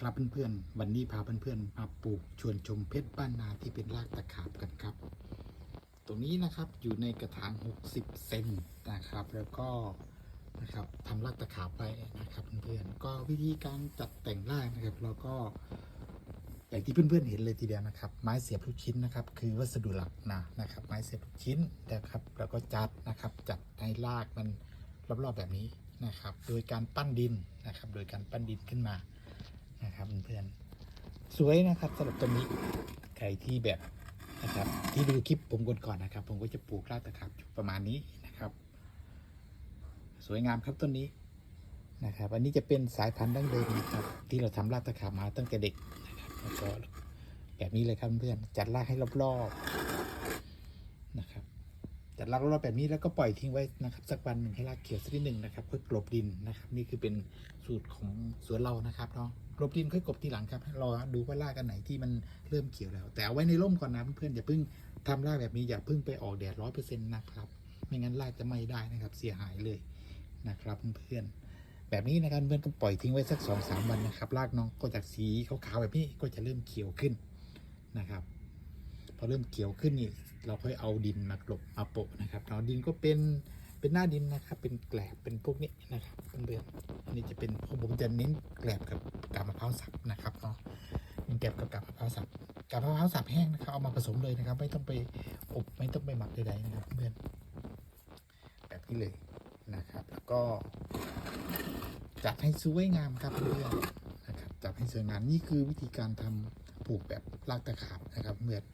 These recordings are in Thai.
ครับเพื่อนๆ วันนี้พาเพื่อนๆมาปลูกชวนชมเพชรบ้านนาที่เป็นรากตะขาบกันครับ ตรงนี้นะครับอยู่ในกระถาง 60 เซนนะครับ แล้วก็นะครับทำรากตะขาบไปนะครับเพื่อนๆ ก็วิธีการจัดแต่งรากนะครับแล้วก็อย่างที่เพื่อนๆเห็นเลยทีเดียวนะครับ ไม้เสียบทุกชิ้นนะครับ คือวัสดุหลักนะนะครับ ไม้เสียบทุกชิ้นนะครับแล้วก็จัดนะครับจัดให้รากมันรอบๆแบบนี้นะครับ โดยการปั้นดินนะครับ โดยการปั้นดินขึ้นมา นะครับเพื่อนๆสวยนะครับสำหรับต้นนี้ใครที่แบบนะครับ ที่ดูคลิปผมก่อนๆนะครับ ผมก็จะปลูกรากตะขาบประมาณนี้นะครับ สวยงามครับต้นนี้นะครับ อันนี้จะเป็นสายพันธุ์ดั้งเดิมนะครับ ที่เราทำรากตะขาบมาตั้งแต่เด็กแล้วก็แบบนี้เลยครับเพื่อนจัดรากให้รอบๆนะครับ จัดรากรอบแบบนี้แล้วก็ปล่อยทิ้งไว้นะครับ สักวันหนึ่งให้รากเขียวสักนิดหนึ่งนะครับค่อกลบดินนะครับ นี่คือเป็นสูตรของสวนเรานะครับเนาะกลบดินค่อยกลบทีหลังครับรอดูว่ารากอันไหนที่มันเริ่มเขียวแล้ว แต่เอาไว้ในร่มก่อนนะเพื่อนๆอย่าเพิ่งทำรากแบบนี้อย่าเพิ่งไปออกแดดร้อยเปอร์เซ็นต์นะครับไม่งั้นรากจะไม่ได้นะครับเสียหายเลยนะครับเพื่อนๆแบบนี้นะครับเพื่อนก็ปล่อยทิ้งไว้สักสองสามวันนะครับรากน้องก็จากสีขาวๆแบบนี้ก็จะเริ่มเขียวขึ้นนะครับพอเริ่มเขียวขึ้นนี่ เราค่อยเอาดินมากลบมาโปะนะครับเราดินก็เป็นเป็นหน้าดินนะครับ เป็นแกลบเป็นพวกนี้นะครับเพื่อนๆอันนี้จะเป็นผมจะเน้นแกลบกับกาบมะพร้าวสับนะครับเนาะเป็นแกลบกับกาบมะพร้าวสับกาบมะพร้าวสับแห้งนะครับเอามาผสมเลยนะครับ ไม่ต้องไปอบไม่ต้องไปหมักใดๆนะครับเพื่อนแบบนี้เลยนะครับ แล้วก็จัดให้สวยงามครับเพื่อนๆนะครับจัดให้สวยงามนี่คือวิธีการทำปลูกแบบรากตะขาบนะครับเพื่อน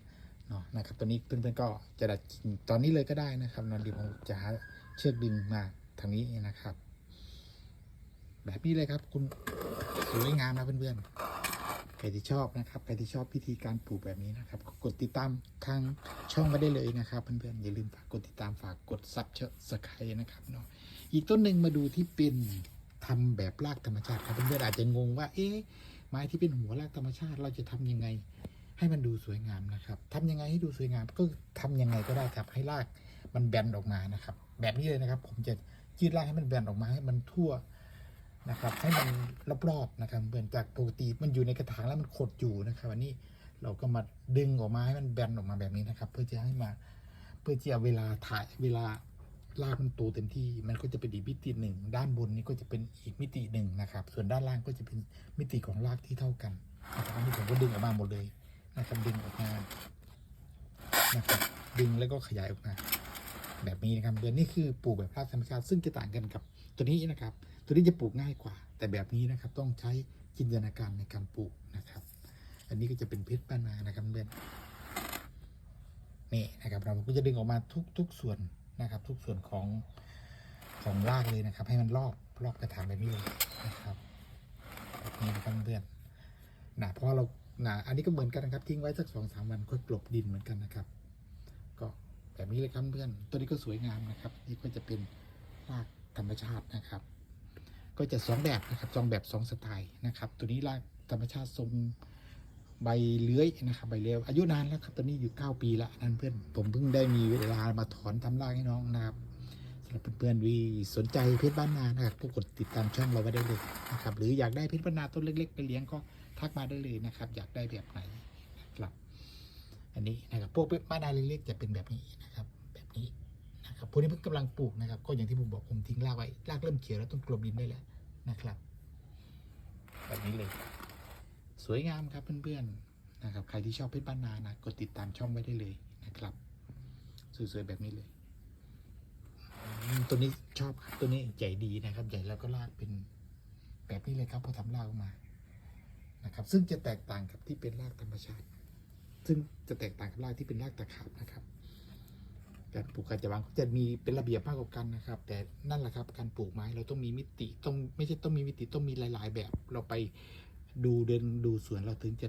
เนาะนะครับตัวนี้เพื่อนๆก็จะดัดตอนนี้เลยก็ได้นะครับนอนดีผมจะหาเชือกดึงมาทางนี้นะครับ แบบนี้เลยครับคุณสวยงามนะเพื่อนๆใครที่ชอบนะครับใครที่ชอบวิธีการปลูกแบบนี้นะครับกดติดตามทางช่องมาได้เลยนะครับ เพื่อนๆอย่าลืมฝากกดติดตามฝากกดซับเชสไครนะครับเนาะอีกต้นหนึ่งมาดูที่เป็นทำแบบรากธรรมชาติครับเพื่อนๆอาจจะงงว่า เอ๊ะไม้ที่เป็นหัวรากธรรมชาติเราจะทำยังไง ให้มันดูสวยงามนะครับทำยังไงให้ดูสวยงามก็ทำยังไงก็ได้ครับ ให้รากมันแบนออกมานะครับ แบบนี้เลยนะครับ ผมจะยืดรากให้มันแบนออกมาให้มันทั่วนะครับ ให้มันรอบๆนะครับเหมือนจากปกติมันอยู่ในกระถางแล้วมันขดอยู่นะครับอันนี้เราก็มาดึงออกมาให้มันแบนออกมาแบบนี้นะครับ เพื่อจะให้มาเพื่อจะเวลาถ่ายเวลารากมันโตเต็มที่มันก็จะเป็นอีกมิติหนึ่ง ด้านบนนี้ก็จะเป็นอีกมิติหนึ่งนะครับ ส่วนด้านล่างก็จะเป็นมิติของรากที่เท่ากันนะครับอันนี้ผมก็ดึงออกมาหมดเลย นะครับดึงออกมานะครับดึงแล้วก็ขยายออกมา แบบนี้นะครับเดือนนี้คือปลูกแบบรากธรรมชาติซึ่งจะต่างกันกับตัวนี้นะครับ ตัวนี้จะปลูกง่ายกว่า แต่แบบนี้นะครับต้องใช้จินตนาการในการปลูกนะครับ อันนี้ก็จะเป็นเพชรบ้านนานะครับเพื่อนนี่นะครับเราก็จะดึงออกมาทุกทุกส่วนนะครับ ทุกส่วนของของรากเลยนะครับ ให้มันรอบรอบกระถางแบบนี้เลยนะครับแบบนี้นะครับเพื่อนนะเพราะเรา นะอันนี้ก็เหมือนกันนะครับ ทิ้งไว้สักสองสามวันค่อยกลบดินเหมือนกันนะครับ ก็แบบนี้เลยครับเพื่อนตัวนี้ก็สวยงามนะครับ นี่ก็จะเป็นรากธรรมชาตินะครับ ก็จะสองแบบนะครับสองแบบสองสไตล์นะครับ ตัวนี้รากธรรมชาติทรงใบเลื้อยนะครับใบเลื้อยอายุนานแล้วครับตัวนี้อยู่ 9 ปีละนั่นเพื่อนผมเพิ่งได้มีเวลามาถอนทำรากให้น้องนะครับสำหรับเพื่อนๆวีสนใจเพชรบ้านนานะครับก็กดติดตามช่องเราไว้ได้เลยนะครับหรืออยากได้เพชรบ้านนาต้นเล็กๆไปเลี้ยงก็ ทักมาได้เลยนะครับ อยากได้แบบไหนนะครับ อันนี้นะครับพวกบ้านนาเล็กๆจะเป็นแบบนี้นะครับแบบนี้นะครับพวกนี้เพิ่งกำลังปลูกนะครับ ก็อย่างที่ผมบอกผมทิ้งรากไว้รากเริ่มเขียวแล้วต้องกลบดินได้แล้วนะครับ แบบนี้เลย สวยงามครับเพื่อนๆนะครับ ใครที่ชอบเพชรบ้านนานะกดติดตามช่องไว้ได้เลยนะครับสวยๆแบบนี้เลยตัวนี้ชอบครับตัวนี้ใหญ่ดีนะครับ ใหญ่แล้วก็รากเป็นแบบนี้เลยครับพอทำรากออกมา ซึ่งจะแตกต่างกับที่เป็นรากธรรมชาติ ซึ่งจะแตกต่างกับรากที่เป็นรากตะขาบนะครับ การปลูกการจะวางจะมีเป็นระเบียบมากกว่ากันนะครับ แต่นั่นแหละครับการปลูกไม้เราต้องมีมิติต้องไม่ใช่ต้องมีมิติต้องมีหลาย ๆ แบบ เราไปดูเดินดูสวนเราถึงจะ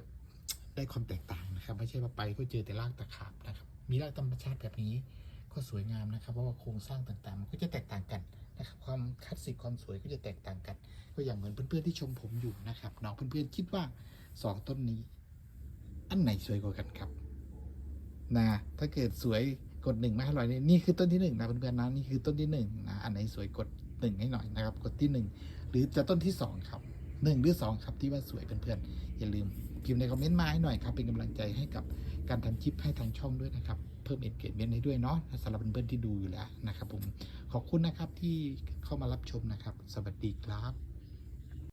ได้ความแตกต่างนะครับ ไม่ใช่ว่าไปก็เจอแต่รากตะขาบนะครับ มีรากธรรมชาติแบบนี้ ก็สวยงามนะครับ เพราะว่าโครงสร้างต่างๆ มันก็จะแตกต่างกันนะครับความคลาสสิกความสวยก็จะแตกต่างกัน ก็อย่างเหมือนเพื่อนๆที่ชมผมอยู่นะครับน้องเพื่อนๆคิดว่าสองต้นนี้ อันไหนสวยกว่ากันครับนะถ้าเกิดสวยกดหนึ่งมาให้หน่อยนี่นี่คือต้นที่หนึ่งนะเพื่อนๆนะนี่คือต้นที่หนึ่งนะอันไหนสวยกดหนึ่งให้หน่อยนะครับ กดที่หนึ่งหรือจะต้นที่สองครับหนึ่งหรือสองครับที่ว่าสวยเพื่อนๆอย่าลืมพิมพ์ในคอมเมนต์มาให้หน่อยครับเป็นกำลังใจให้กับ การทำคลิปให้ทางช่องด้วยนะครับ เพิ่มเอ็ดเกจเมนต์ให้ด้วยเนาะสำหรับเพื่อนๆที่ดูอยู่แล้วนะครับผมขอบคุณนะครับที่เข้ามารับชมนะครับ สวัสดีครับ